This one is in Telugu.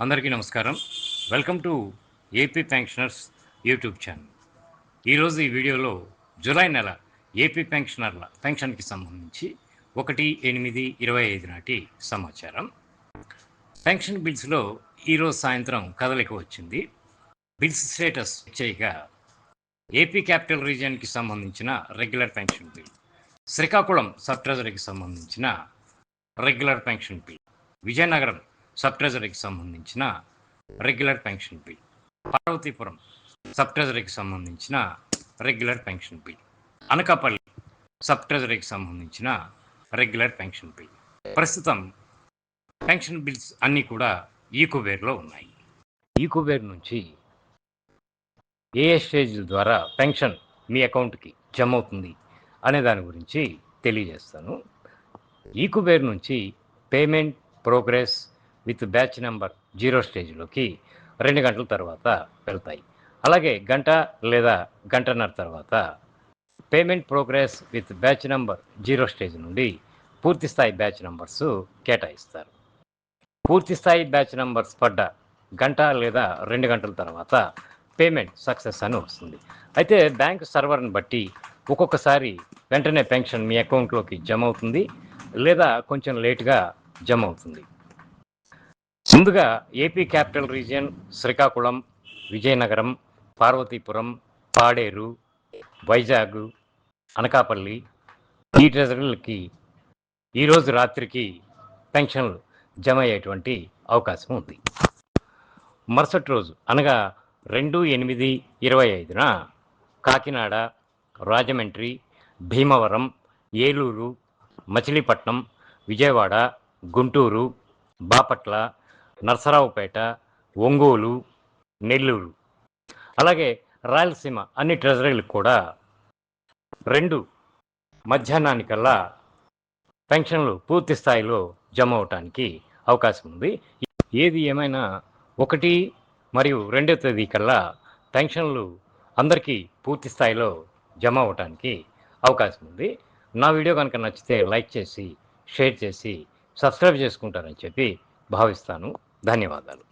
అందరికీ నమస్కారం. Welcome to AP pensioners YouTube channel ఈరోజు ఈ వీడియోలో జూలై నెల ఏపీ పెన్షనర్ల పెన్షన్కి సంబంధించి ఒకటి ఎనిమిది ఇరవై ఐదు నాటి సమాచారం. పెన్షన్ బిల్స్లో ఈరోజు సాయంత్రం కదలిక వచ్చింది. బిల్స్ స్టేటస్ చేయగా ఏపీ క్యాపిటల్ రీజియన్కి సంబంధించిన regular pension bill Srikakulam sub ట్రెజరీకి సంబంధించిన regular pension bill Vizianagaram sub ట్రెజరీకి సంబంధించిన regular pension bill. Parvathipuram sub ట్రెజరీకి సంబంధించిన regular pension bill. Anakapalli sub ట్రెజరీకి సంబంధించిన రెగ్యులర్ పెన్షన్ బిల్. ప్రస్తుతం పెన్షన్ బిల్స్ అన్నీ కూడా ఈ కుబేర్లో ఉన్నాయి. ఈ కుబేర్ నుంచి ఏ స్టేజ్ల ద్వారా పెన్షన్ మీ అకౌంట్కి జమ అవుతుంది అనే దాని గురించి తెలియజేస్తాను. ఈ కుబేర్ నుంచి payment progress with batch number zero స్టేజ్లోకి రెండు గంటల తర్వాత వెళ్తాయి. అలాగే గంట లేదా గంటన్నర తర్వాత payment progress with batch number zero stage నుండి పూర్తి స్థాయి బ్యాచ్ నెంబర్స్ కేటాయిస్తారు. పూర్తి స్థాయి బ్యాచ్ నెంబర్స్ పడ్డ గంట లేదా రెండు గంటల తర్వాత పేమెంట్ సక్సెస్ అని వస్తుంది. అయితే బ్యాంక్ సర్వర్ని బట్టి ఒక్కొక్కసారి వెంటనే పెన్షన్ మీ అకౌంట్లోకి జమ అవుతుంది లేదా కొంచెం లేట్గా జమ అవుతుంది. ముందుగా AP capital region Srikakulam Vizianagaram Parvathipuram Paderu Vizag Anakapalli ఈ ట్రెజరీలకి ఈరోజు రాత్రికి పెన్షన్లు జమ అయ్యేటువంటి అవకాశం ఉంది. మరుసటి రోజు అనగా రెండు ఎనిమిది ఇరవై ఐదున కాకినాడ రాజమండ్రి భీమవరం ఏలూరు మచిలీపట్నం విజయవాడ గుంటూరు బాపట్ల నర్సరావుపేట ఒంగోలు నెల్లూరు. అలాగే రాయలసీమ అన్ని ట్రెజరీలకు కూడా రెండు మధ్యాహ్నానికల్లా పెన్షన్లు పూర్తి స్థాయిలో జమ అవటానికి అవకాశం ఉంది. ఏది ఏమైనా ఒకటి మరియు రెండో తేదీ కల్లా పెన్షన్లు అందరికీ పూర్తి స్థాయిలో జమ అవటానికి అవకాశం ఉంది. నా వీడియో కనుక నచ్చితే లైక్ చేసి షేర్ చేసి సబ్స్క్రైబ్ చేసుకుంటారని చెప్పి భావిస్తాను. ధన్యవాదాలు.